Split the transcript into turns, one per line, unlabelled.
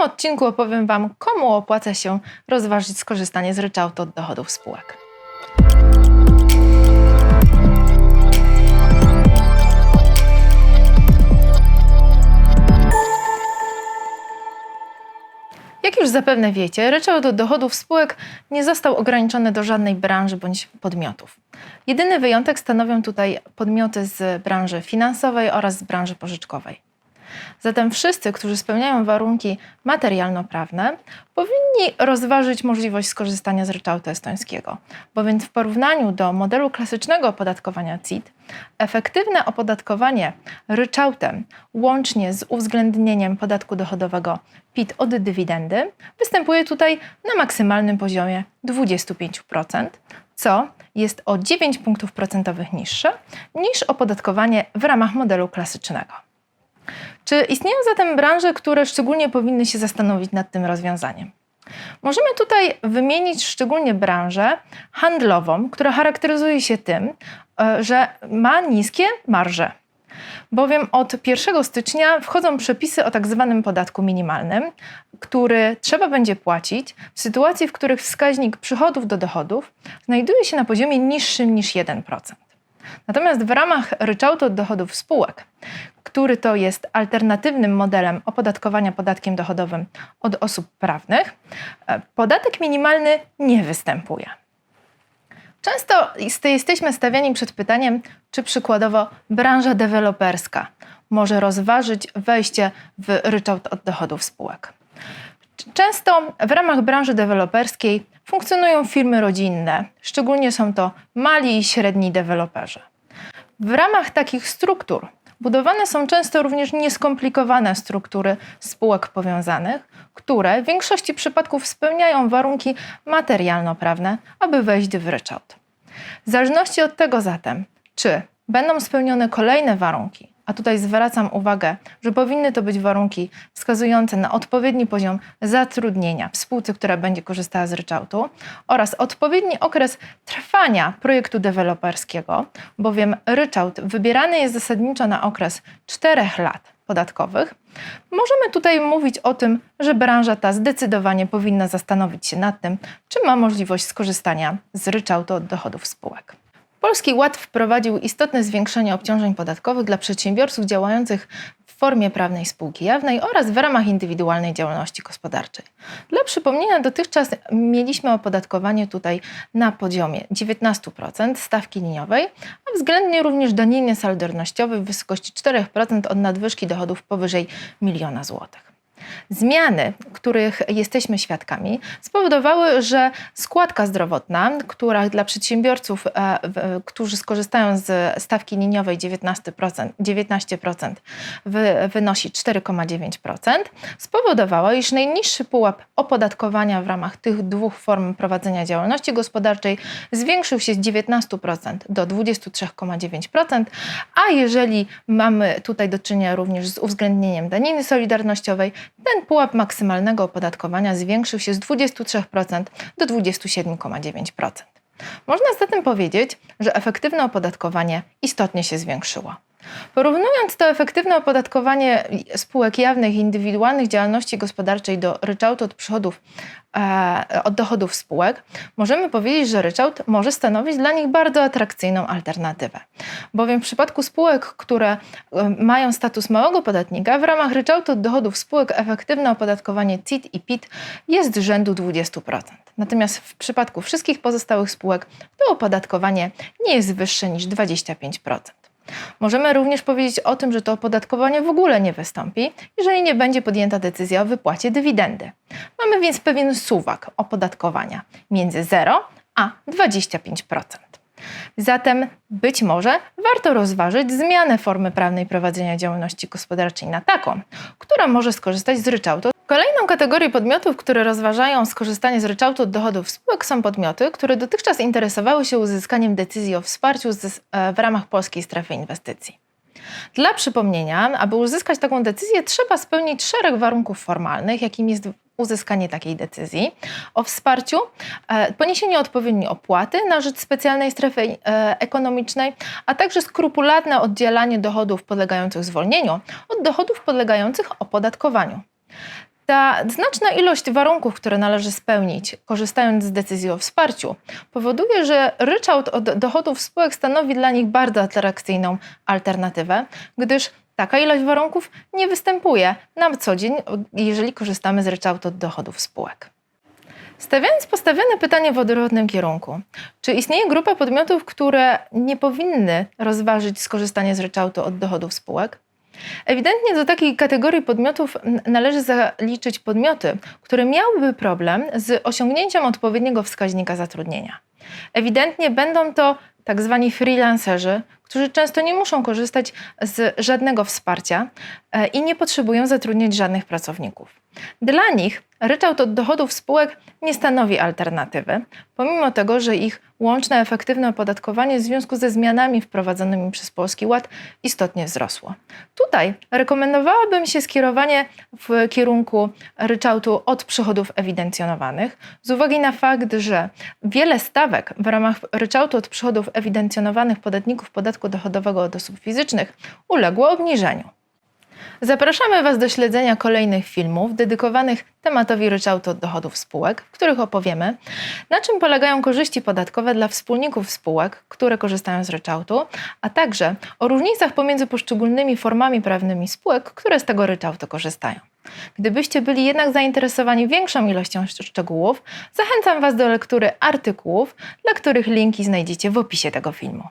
tym odcinku opowiem Wam, komu opłaca się rozważyć skorzystanie z ryczałtu od dochodów spółek. Jak już zapewne wiecie, ryczałt od dochodów spółek nie został ograniczony do żadnej branży bądź podmiotów. Jedyny wyjątek stanowią tutaj podmioty z branży finansowej oraz z branży pożyczkowej. Zatem wszyscy, którzy spełniają warunki materialno-prawne, powinni rozważyć możliwość skorzystania z ryczałtu estońskiego, bowiem w porównaniu do modelu klasycznego opodatkowania CIT, efektywne opodatkowanie ryczałtem łącznie z uwzględnieniem podatku dochodowego PIT od dywidendy występuje tutaj na maksymalnym poziomie 25%, co jest o 9 punktów procentowych niższe niż opodatkowanie w ramach modelu klasycznego. Czy istnieją zatem branże, które szczególnie powinny się zastanowić nad tym rozwiązaniem? Możemy tutaj wymienić szczególnie branżę handlową, która charakteryzuje się tym, e, że ma niskie marże. Bowiem od 1 stycznia wchodzą przepisy o tak zwanym podatku minimalnym, który trzeba będzie płacić w sytuacji, w których wskaźnik przychodów do dochodów znajduje się na poziomie niższym niż 1%. Natomiast w ramach ryczałtu od dochodów spółek, który to jest alternatywnym modelem opodatkowania podatkiem dochodowym od osób prawnych, e, podatek minimalny nie występuje. Często jesteśmy stawiani przed pytaniem, czy przykładowo branża deweloperska może rozważyć wejście w ryczałt od dochodów spółek. Często w ramach branży deweloperskiej funkcjonują firmy rodzinne, szczególnie są to mali i średni deweloperzy. W ramach takich struktur budowane są często również nieskomplikowane struktury spółek powiązanych, które w większości przypadków spełniają warunki materialno-prawne, aby wejść w ryczałt. W zależności od tego zatem, czy będą spełnione kolejne warunki, a tutaj zwracam uwagę, że powinny to być warunki wskazujące na odpowiedni poziom zatrudnienia w spółce, która będzie korzystała z ryczałtu oraz odpowiedni okres trwania projektu deweloperskiego, bowiem ryczałt wybierany jest zasadniczo na okres 4 lat podatkowych. Możemy tutaj mówić o tym, że branża ta zdecydowanie powinna zastanowić się nad tym, czy ma możliwość skorzystania z ryczałtu od dochodów spółek. Polski Ład wprowadził istotne zwiększenie obciążeń podatkowych dla przedsiębiorców działających w formie prawnej spółki jawnej oraz w ramach indywidualnej działalności gospodarczej. Dla przypomnienia, dotychczas mieliśmy opodatkowanie tutaj na poziomie 19% stawki liniowej, a względnie również daniny solidarnościowej w wysokości 4% od nadwyżki dochodów powyżej miliona złotych. Zmiany, których jesteśmy świadkami, spowodowały, że składka zdrowotna, która dla przedsiębiorców, e, którzy skorzystają z stawki liniowej 19%, 19% wynosi 4,9%, spowodowała, iż najniższy pułap opodatkowania w ramach tych dwóch form prowadzenia działalności gospodarczej zwiększył się z 19% do 23,9%, a jeżeli mamy tutaj do czynienia również z uwzględnieniem daniny solidarnościowej, ten pułap maksymalnego opodatkowania zwiększył się z 23% do 27,9%. Można zatem powiedzieć, że efektywne opodatkowanie istotnie się zwiększyło. Porównując to efektywne opodatkowanie spółek jawnych i indywidualnych działalności gospodarczej do ryczałtu od przychodów, e, od dochodów spółek, możemy powiedzieć, że ryczałt może stanowić dla nich bardzo atrakcyjną alternatywę. Bowiem w przypadku spółek, które e, mają status małego podatnika, w ramach ryczałtu od dochodów spółek efektywne opodatkowanie CIT i PIT jest rzędu 20%. Natomiast w przypadku wszystkich pozostałych spółek to opodatkowanie nie jest wyższe niż 25%. Możemy również powiedzieć o tym, że to opodatkowanie w ogóle nie wystąpi, jeżeli nie będzie podjęta decyzja o wypłacie dywidendy. Mamy więc pewien suwak opodatkowania między 0 a 25%. Zatem być może warto rozważyć zmianę formy prawnej prowadzenia działalności gospodarczej na taką, która może skorzystać z ryczałtu. Kolejną kategorią podmiotów, które rozważają skorzystanie z ryczałtu od dochodów spółek są podmioty, które dotychczas interesowały się uzyskaniem decyzji o wsparciu e, w ramach polskiej strefy inwestycji. Dla przypomnienia, aby uzyskać taką decyzję, trzeba spełnić szereg warunków formalnych, jakim jest uzyskanie takiej decyzji o wsparciu, e, poniesienie odpowiedniej opłaty na rzecz specjalnej strefy e, ekonomicznej, a także skrupulatne oddzielanie dochodów podlegających zwolnieniu od dochodów podlegających opodatkowaniu. Ta znaczna ilość warunków, które należy spełnić, korzystając z decyzji o wsparciu, powoduje, że ryczałt od dochodów spółek stanowi dla nich bardzo atrakcyjną alternatywę, gdyż taka ilość warunków nie występuje na co dzień, jeżeli korzystamy z ryczałtu od dochodów spółek. Stawiając postawione pytanie w odwrotnym kierunku, czy istnieje grupa podmiotów, które nie powinny rozważyć skorzystania z ryczałtu od dochodów spółek? Ewidentnie do takiej kategorii podmiotów należy zaliczyć podmioty, które miałyby problem z osiągnięciem odpowiedniego wskaźnika zatrudnienia. Ewidentnie będą to tak zwani freelancerzy, którzy często nie muszą korzystać z żadnego wsparcia e, i nie potrzebują zatrudniać żadnych pracowników. Dla nich ryczałt od dochodów spółek nie stanowi alternatywy, pomimo tego, że ich łączne efektywne opodatkowanie w związku ze zmianami wprowadzonymi przez Polski Ład istotnie wzrosło. Tutaj rekomendowałabym się skierowanie w kierunku ryczałtu od przychodów ewidencjonowanych, z uwagi na fakt, że wiele stawek w ramach ryczałtu od przychodów ewidencjonowanych podatników podatku dochodowego od osób fizycznych uległo obniżeniu. Zapraszamy Was do śledzenia kolejnych filmów dedykowanych tematowi ryczałtu od dochodów spółek, w których opowiemy, na czym polegają korzyści podatkowe dla wspólników spółek, które korzystają z ryczałtu, a także o różnicach pomiędzy poszczególnymi formami prawnymi spółek, które z tego ryczałtu korzystają. Gdybyście byli jednak zainteresowani większą ilością szcz- szczegółów, zachęcam Was do lektury artykułów, dla których linki znajdziecie w opisie tego filmu.